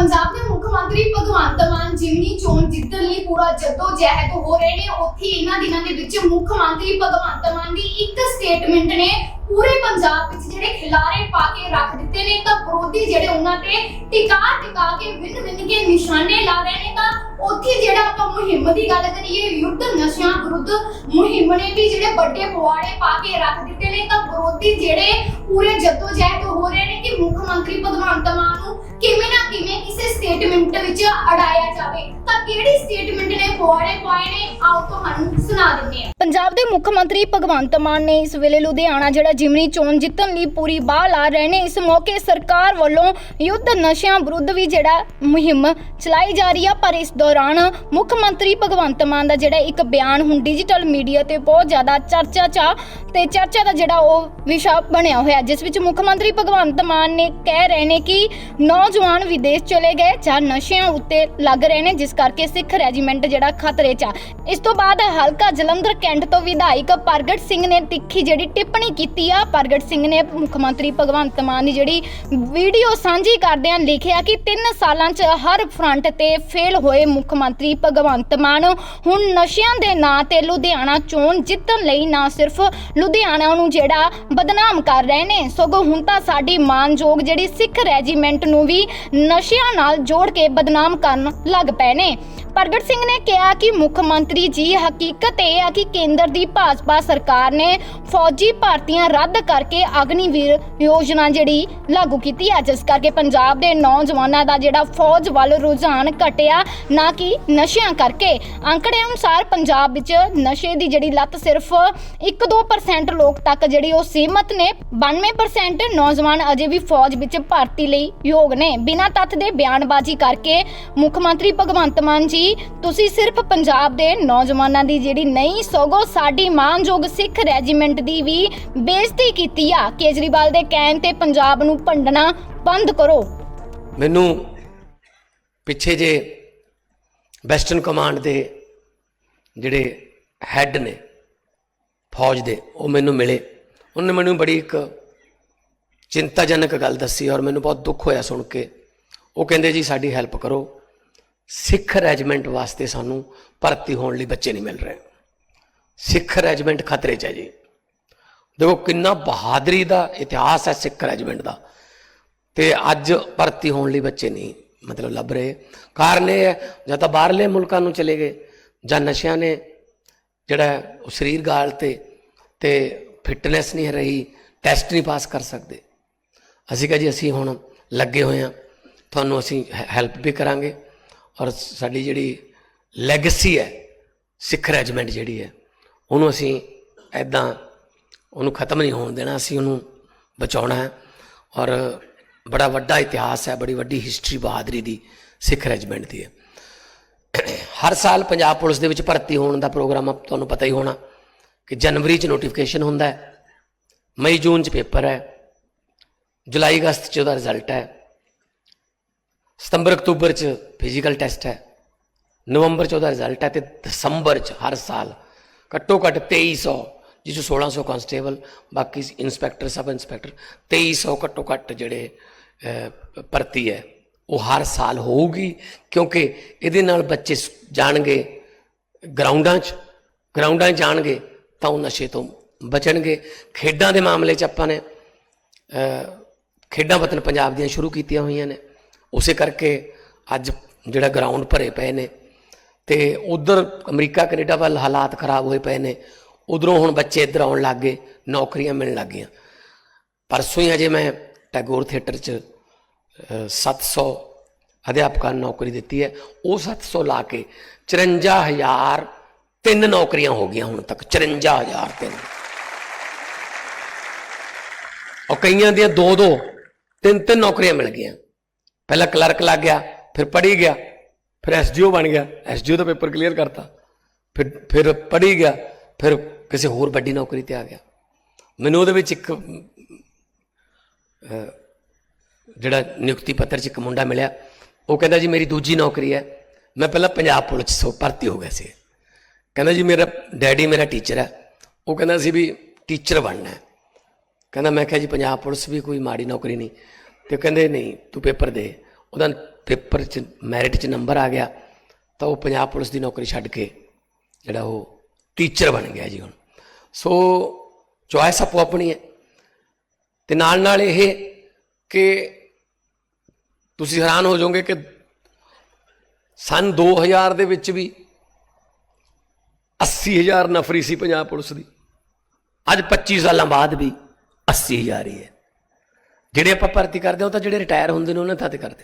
ਪੰਜਾਬ ਦੇ ਮੁੱਖ ਮੰਤਰੀ ਭਗਵੰਤ ਮਾਨ ਜਿਮਨੀ ਚੋਣ ਜਿੱਤਣ ਲਈ ਪੂਰਾ ਜੱਦੋ ਜਹਿਦ ਹੋ ਰਹੇ ਨੇ। ਉੱਥੇ ਇਹਨਾਂ ਦਿਨਾਂ ਦੇ ਵਿੱਚ ਮੁੱਖ ਮੰਤਰੀ ਭਗਵੰਤ ਮਾਨ ਦੀ ਇੱਕ ਸਟੇਟਮੈਂਟ ਨੇ ਪੂਰੇ ਪੰਜਾਬ ਵਿੱਚ ਜਿਹੜੇ ਖਿਲਾਰੇ ਪਾ ਕੇ ਰੱਖ ਦਿੱਤੇ ਨੇ। ਤਾਂ ਵਿਰੋਧੀ ਜਿਹੜੇ ਉਹਨਾਂ ਤੇ ਟਿਕਾ ਟਿਕਾ ਕੇ ਵਿੰਨ ਵਿੰਨ ਕੇ ਨਿਸ਼ਾਨੇ ਲਾ ਰਹੇ ਨੇ, ਤਾਂ ਉੱਥੇ ਜਿਹੜਾ ਆਪਾਂ ਮੁਹਿੰਮ ਦੀ ਗੱਲ ਕਰੀਏ, ਯੁੱਧ ਨਸ਼ਿਆਂ ਵਿਰੁੱਧ ਮੁਹਿੰਮ ਨੇ ਵੀ ਜਿਹੜੇ ਵੱਡੇ ਪਵਾੜੇ ਪਾ ਕੇ ਰੱਖ ਦਿੱਤੇ ਨੇ, ਤਾਂ ਵਿਰੋਧੀ ਜਿਹੜੇ ਪੂਰੇ ਜੱਦੋ ਹੋ ਰਹੇ ਨੇ ਕਿ ਮੁੱਖ ਮੰਤਰੀ ਭਗਵੰਤ ਮਾਨ ਨੂੰ ਕਿਵੇਂ ਨਾ ਕਿਵੇਂ ਕਿਸੇ ਸਟੇਟਮੈਂਟ ਵਿੱਚ ਅੜਾਇਆ ਜਾਵੇ, ਤਾਂ ਕਿਹੜੀ ਸਟੇਟਮੈਂਟ ਨੇ ਪਵਾੜੇ ਪਾਏ ਨੇ, ਆਓ ਤੁਹਾਨੂੰ ਸੁਣਾ ਦਿੰਦੇ ਹਾਂ। ਪੰਜਾਬ ਦੇ ਮੁੱਖ ਮੰਤਰੀ ਭਗਵੰਤ ਮਾਨ ਨੇ ਇਸ ਵੇਲੇ ਲੁਧਿਆਣਾ, ਜਿਹੜਾ ਜਿਮਨੀ ਚੋਣ ਜਿੱਤਣ ਲਈ ਪੂਰੀ ਬਾਹ ਲਾ ਰਹੇ ਨੇ, ਇਸ ਮੌਕੇ ਸਰਕਾਰ ਵੱਲੋਂ ਯੁੱਧ ਨਸ਼ਿਆਂ ਵਿਰੁੱਧ ਵੀ ਜਿਹੜਾ ਮੁਹਿੰਮ ਚਲਾਈ ਜਾ ਰਹੀ ਆ, ਪਰ ਇਸ ਦੌਰਾਨ ਮੁੱਖ ਮੰਤਰੀ ਭਗਵੰਤ ਮਾਨ ਦਾ ਜਿਹੜਾ ਇੱਕ ਬਿਆਨ ਹੁਣ ਡਿਜੀਟਲ ਮੀਡੀਆ ਤੇ ਬਹੁਤ ਜ਼ਿਆਦਾ ਚਰਚਾ ਚ ਤੇ ਚਰਚਾ ਦਾ ਜਿਹੜਾ ਉਹ ਵਿਸ਼ਾ ਬਣਿਆ ਹੋਇਆ ਜਿਸ ਵਿੱਚ ਮੁੱਖ ਮੰਤਰੀ ਭਗਵੰਤ ਮਾਨ ਨੇ ਕਹਿ ਰਹੇ ਨੇ ਕਿ ਨੌਜਵਾਨ ਵਿਦੇਸ਼ ਚਲੇ ਗਏ ਜਾਂ ਨਸ਼ਿਆਂ ਉੱਤੇ ਲੱਗ ਰਹੇ ਨੇ, ਜਿਸ ਕਰਕੇ ਸਿੱਖ ਰੈਜੀਮੈਂਟ ਜਿਹੜਾ ਖਤਰੇ 'ਚ ਆ। ਇਸ ਤੋਂ ਬਾਅਦ ਹਲਕਾ ਜਲੰਧਰ ਕੈਂਟ ਤੋਂ ਵਿਧਾਇਕ ਪ੍ਰਗਟ ਸਿੰਘ ਨੇ ਤਿੱਖੀ ਜਿਹੜੀ ਟਿੱਪਣੀ ਕੀਤੀ ਆ, ਪ੍ਰਗਟ ਸਿੰਘ ਨੇ ਮੁੱਖ ਮੰਤਰੀ ਭਗਵੰਤ ਮਾਨ ਦੀ ਜਿਹੜੀ ਵੀਡੀਓ ਸਾਂਝੀ ਕਰਦਿਆਂ ਲਿਖਿਆ ਕਿ 3 ਸਾਲਾਂ 'ਚ ਹਰ ਫਰੰਟ ਤੇ ਫੇਲ ਹੋਏ ਮੁੱਖ ਮੰਤਰੀ ਭਗਵੰਤ ਮਾਨ। ਹੁਣ ਨਸ਼ਿਆਂ ਦੇ ਨਾਂ ਤੇ ਲੁਧਿਆਣਾ ਚੋਣ ਜਿੱਤਣ ਲਈ ਨਾ ਸਿਰਫ ਲੁਧਿਆਣਾ ਨੂੰ ਜਿਹੜਾ ਬਦਨਾਮ ਕਰ ਰਹੇ ਨੇ, ਸਗੋਂ ਹੁਣ ਤਾਂ ਸਾਡੀ ਮਾਨਯੋਗ ਜਿਹੜੀ ਸਿੱਖ ਰੈਜੀਮੈਂਟ ਨੂੰ ਵੀ ਨਸ਼ਿਆਂ ਨਾਲ ਜੋੜ ਕੇ ਬਦਨਾਮ ਕਰਨ ਲੱਗ ਪਏ ਨੇ। ਪ੍ਰਗਟ ਸਿੰਘ ਨੇ ਕਿਹਾ ਕਿ ਮੁੱਖ ਮੰਤਰੀ ਜੀ ਹਕੀਕਤ ਇਹ ਆ ਕਿ ਕੇਂਦਰ ਦੀ ਭਾਜਪਾ ਸਰਕਾਰ ਨੇ ਫੌਜੀ ਭਰਤੀਆਂ ਰੱਦ ਕਰਕੇ ਅਗਨੀਵੀਰ ਯੋਜਨਾ ਜਿਹੜੀ ਲਾਗੂ ਕੀਤੀ ਹੈ ਜਿਸ ਕਰਕੇ ਪੰਜਾਬ ਦੇ ਨੌਜਵਾਨਾਂ ਦਾ ਜਿਹੜਾ ਫੌਜ ਵੱਲ ਰੁਝਾਨ ਘਟਿਆ, ਨਾ ਕਿ ਨਸ਼ਿਆਂ ਕਰਕੇ। ਅੰਕੜੇ ਅਨੁਸਾਰ ਪੰਜਾਬ ਵਿੱਚ ਨਸ਼ੇ ਦੀ ਜਿਹੜੀ ਲੱਤ ਸਿਰਫ 1-2% ਲੋਕ ਤੱਕ ਜਿਹੜੀ ਉਹ ਸੀਮਤ ਨੇ। 92% ਨੌਜਵਾਨ ਅਜੇ ਵੀ ਫੌਜ ਵਿੱਚ ਭਰਤੀ ਲਈ ਯੋਗ ਨੇ। ਬਿਨਾਂ ਤੱਥ ਦੇ ਬਿਆਨਬਾਜ਼ੀ ਕਰਕੇ ਮੁੱਖ ਮੰਤਰੀ ਭਗਵੰਤ ਮਾਨ ਜੀ ਤੁਸੀਂ ਸਿਰਫ ਪੰਜਾਬ ਦੇ ਨੌਜਵਾਨਾਂ ਦੀ ਜਿਹੜੀ ਨਹੀਂ, ਸਗੋਂ ਸਾਡੀ ਮਾਨਯੋਗ ਸਿੱਖ ਰੈਜੀਮੈਂਟ ਦੀ ਵੀ ਬੇਇੱਜ਼ਤੀ ਕੀਤੀ ਆ। ਕੇਜਰੀਵਾਲ ਦੇ ਕਹਿਣ ਤੇ ਪੰਜਾਬ ਨੂੰ ਭੰਡਣਾ ਬੰਦ ਕਰੋ। ਮੈਨੂੰ ਪਿੱਛੇ ਜੇ ਵੈਸਟਰਨ ਕਮਾਂਡ ਦੇ ਜਿਹੜੇ ਹੈੱਡ ਨੇ ਫੌਜ ਦੇ, ਉਹ ਮੈਨੂੰ ਮਿਲੇ। ਉਹਨੇ ਮੈਨੂੰ ਬੜੀ ਇੱਕ ਚਿੰਤਾਜਨਕ ਗੱਲ ਦੱਸੀ ਔਰ ਮੈਨੂੰ ਬਹੁਤ ਦੁੱਖ ਹੋਇਆ ਸੁਣ ਕੇ। ਉਹ ਕਹਿੰਦੇ ਜੀ, ਸਾਡੀ ਹੈਲਪ ਕਰੋ। ਸਿੱਖ ਰੈਜੀਮੈਂਟ ਵਾਸਤੇ ਸਾਨੂੰ ਭਰਤੀ ਹੋਣ ਲਈ ਬੱਚੇ ਨਹੀਂ ਮਿਲ ਰਹੇ। ਸਿੱਖ ਰੈਜੀਮੈਂਟ ਖਤਰੇ 'ਚ ਹੈ ਜੀ। ਦੇਖੋ ਕਿੰਨਾ ਬਹਾਦਰੀ ਦਾ ਇਤਿਹਾਸ ਹੈ ਸਿੱਖ ਰੈਜੀਮੈਂਟ ਦਾ। ਤੇ ਅੱਜ ਭਰਤੀ ਹੋਣ ਲਈ ਬੱਚੇ ਨਹੀਂ ਮਤਲਬ ਲੱਭ ਰਹੇ। ਕਾਰਨ ਇਹ ਹੈ, ਜਾਂ ਤਾਂ ਬਾਹਰਲੇ ਮੁਲਕਾਂ ਨੂੰ ਚਲੇ ਗਏ, ਜਾਂ ਨਸ਼ਿਆਂ ਨੇ ਜਿਹੜਾ ਉਹ ਸਰੀਰ ਗਾਲ ਤੇ ਤੇ ਫਿਟਨੈਸ ਨਹੀਂ ਰਹੀ, ਟੈਸਟ ਨਹੀਂ ਪਾਸ ਕਰ ਸਕਦੇ। ਅਸੀਂ ਕਹਾਂ ਜੀ, ਅਸੀਂ ਹੁਣ ਲੱਗੇ ਹੋਏ ਹਾਂ, ਤੁਹਾਨੂੰ ਅਸੀਂ ਹੈਲਪ ਵੀ ਕਰਾਂਗੇ। ਔਰ ਸਾਡੀ ਜਿਹੜੀ ਲੈਗੇਸੀ ਹੈ, ਸਿੱਖ ਰੈਜੀਮੈਂਟ ਜਿਹੜੀ ਹੈ, ਉਹਨੂੰ ਅਸੀਂ ਐਦਾਂ ਉਹਨੂੰ ਖਤਮ ਨਹੀਂ ਹੋਣ ਦੇਣਾ, ਅਸੀਂ ਉਹਨੂੰ ਬਚਾਉਣਾ ਹੈ। ਔਰ ਬੜਾ ਵੱਡਾ ਇਤਿਹਾਸ ਹੈ, ਬੜੀ ਵੱਡੀ ਹਿਸਟਰੀ ਬਹਾਦਰੀ ਦੀ ਸਿੱਖ ਰੈਜੀਮੈਂਟ ਦੀ ਹੈ। ਹਰ ਸਾਲ ਪੰਜਾਬ ਪੁਲਿਸ ਦੇ ਵਿੱਚ ਭਰਤੀ ਹੋਣ ਦਾ ਪ੍ਰੋਗਰਾਮ ਤੁਹਾਨੂੰ ਪਤਾ ਹੀ ਹੋਣਾ ਕਿ ਜਨਵਰੀ 'ਚ ਨੋਟੀਫਿਕੇਸ਼ਨ ਹੁੰਦਾ ਹੈ, ਮਈ ਜੂਨ 'ਚ ਪੇਪਰ ਹੈ, ਜੁਲਾਈ ਅਗਸਤ 'ਚ ਉਹਦਾ ਰਿਜ਼ਲਟ ਹੈ। ਸਤੰਬਰ ਅਕਤੂਬਰ 'ਚ ਫਿਜ਼ੀਕਲ ਟੈਸਟ ਹੈ ਨਵੰਬਰ 'ਚ ਉਹਦਾ ਰਿਜ਼ਲਟ ਹੈ ਤੇ ਦਸੰਬਰ 'ਚ ਹਰ ਸਾਲ ਘੱਟੋ ਘੱਟ 2300 ਜਿਸ 'ਚ 1600 ਕਾਂਸਟੇਬਲ ਬਾਕੀ ਇਨਸਪੈਕਟਰ ਸਬ ਇਨਸਪੈਕਟਰ 2300 ਘੱਟੋ ਘੱਟ ਜਿਹੜੇ ਭਰਤੀ ਹੈ ਉਹ ਹਰ ਸਾਲ ਹੋਊਗੀ ਕਿਉਂਕਿ ਇਹਦੇ ਨਾਲ ਬੱਚੇ ਜਾਣਗੇ ਗਰਾਊਂਡਾਂ 'ਚ ਗਰਾਊਂਡਾਂ 'ਚ ਜਾਣਗੇ ਤਾਂ ਉਹ ਨਸ਼ੇ ਤੋਂ ਬਚਣਗੇ ਖੇਡਾਂ ਦੇ ਮਾਮਲੇ 'ਚ ਆਪਾਂ ਨੇ ਖੇਡਾਂ ਵਤਨ ਪੰਜਾਬ ਦੀਆਂ ਸ਼ੁਰੂ ਕੀਤੀਆਂ ਹੋਈਆਂ ਨੇ ਉਸੇ ਕਰਕੇ ਅੱਜ ਜਿਹੜਾ ਗਰਾਊਂਡ ਭਰੇ ਪਏ ਨੇ ਤੇ ਉਧਰ ਅਮਰੀਕਾ ਕੈਨੇਡਾ ਵੱਲ ਹਾਲਾਤ ਖਰਾਬ ਹੋਏ ਪਏ ਨੇ। ਉਧਰੋਂ ਹੁਣ ਬੱਚੇ ਇੱਧਰ ਆਉਣ ਲੱਗ ਗਏ ਨੌਕਰੀਆਂ ਮਿਲਣ ਲੱਗ ਗਈਆਂ। ਪਰਸੋਂ ਹੀ ਅਜੇ ਮੈਂ ਟੈਗੋਰ ਥੀਏਟਰ 'ਚ ਅਹ, 700 ਅਧਿਆਪਕਾਂ ਨੂੰ ਨੌਕਰੀ ਦਿੱਤੀ ਹੈ। ਉਹ 700 ਲਾ ਕੇ 54000 ਤਿੰਨ ਨੌਕਰੀਆਂ ਹੋ ਗਈਆਂ ਹੁਣ ਤੱਕ 54000 ਤਿੰਨ। ਔਰ ਕਈਆਂ ਦੀਆਂ ਦੋ ਦੋ ਤਿੰਨ ਤਿੰਨ ਨੌਕਰੀਆਂ ਮਿਲ ਗਈਆਂ। ਪਹਿਲਾਂ ਕਲਰਕ ਲੱਗ ਗਿਆ, ਫਿਰ ਪੜ੍ਹੀ ਗਿਆ, ਫਿਰ ਐਸਡੀਓ ਬਣ ਗਿਆ। ਐਸਡੀਓ ਦਾ ਪੇਪਰ ਕਲੀਅਰ ਕਰਤਾ। ਫਿਰ ਫਿਰ ਪੜ੍ਹੀ ਗਿਆ, ਫਿਰ ਕਿਸੇ ਹੋਰ ਵੱਡੀ ਨੌਕਰੀ ਤੇ ਆ ਗਿਆ। ਮੈਨੂੰ ਉਹਦੇ ਵਿੱਚ ਇੱਕ ਜਿਹੜਾ ਨਿਯੁਕਤੀ ਪੱਤਰ 'ਚ ਇੱਕ ਮੁੰਡਾ ਮਿਲਿਆ, ਉਹ ਕਹਿੰਦਾ ਜੀ ਮੇਰੀ ਦੂਜੀ ਨੌਕਰੀ ਹੈ। ਮੈਂ ਪਹਿਲਾਂ ਪੰਜਾਬ ਪੁਲਿਸ 'ਚ ਭਰਤੀ ਹੋ ਗਿਆ ਸੀ। ਕਹਿੰਦਾ ਜੀ ਮੇਰਾ ਡੈਡੀ ਮੇਰਾ ਟੀਚਰ ਹੈ। ਉਹ ਕਹਿੰਦਾ ਸੀ ਵੀ ਟੀਚਰ ਬਣਨਾ ਹੈ। ਕਹਿੰਦਾ ਮੈਂ ਕਿਹਾ ਜੀ ਪੰਜਾਬ ਪੁਲਿਸ ਵੀ ਕੋਈ ਮਾੜੀ ਨੌਕਰੀ ਨਹੀਂ। ਤੇ ਕਹਿੰਦੇ, ਨਹੀਂ, ਤੂੰ ਪੇਪਰ ਦੇ। ਉਹਦਾ ਪੇਪਰ 'ਚ, ਮੈਰਿਟ 'ਚ ਨੰਬਰ ਆ ਗਿਆ, ਤਾਂ ਉਹ ਪੰਜਾਬ ਪੁਲਿਸ ਦੀ ਨੌਕਰੀ ਛੱਡ ਕੇ ਜਿਹੜਾ ਉਹ ਟੀਚਰ ਬਣ ਗਿਆ ਜੀ ਹੁਣ। ਸੋ, ਚੁਆਇਸ ਆਪੋ ਆਪਣੀ ਹੈ। ਤੇ ਨਾਲ ਨਾਲ ਇਹ ਕਿ ਤੁਸੀਂ ਹੈਰਾਨ ਹੋ ਜਾਓਗੇ ਕਿ ਸਨ 2000 ਦੇ ਵਿੱਚ ਵੀ 80000 ਨਫਰੀ ਸੀ ਪੰਜਾਬ ਪੁਲਿਸ ਦੀ। ਅੱਜ 25 ਸਾਲਾਂ ਬਾਅਦ ਵੀ 80000 ਹੀ ਹੈ। ਜਿਹੜੇ ਆਪਾਂ ਭਰਤੀ ਕਰਦੇ ਹਾਂ ਉਹ ਤਾਂ ਜਿਹੜੇ ਰਿਟਾਇਰ ਹੁੰਦੇ ਨੇ, ਉਹਨਾਂ ਤਾਂ ਤੇ ਕਰਦੇ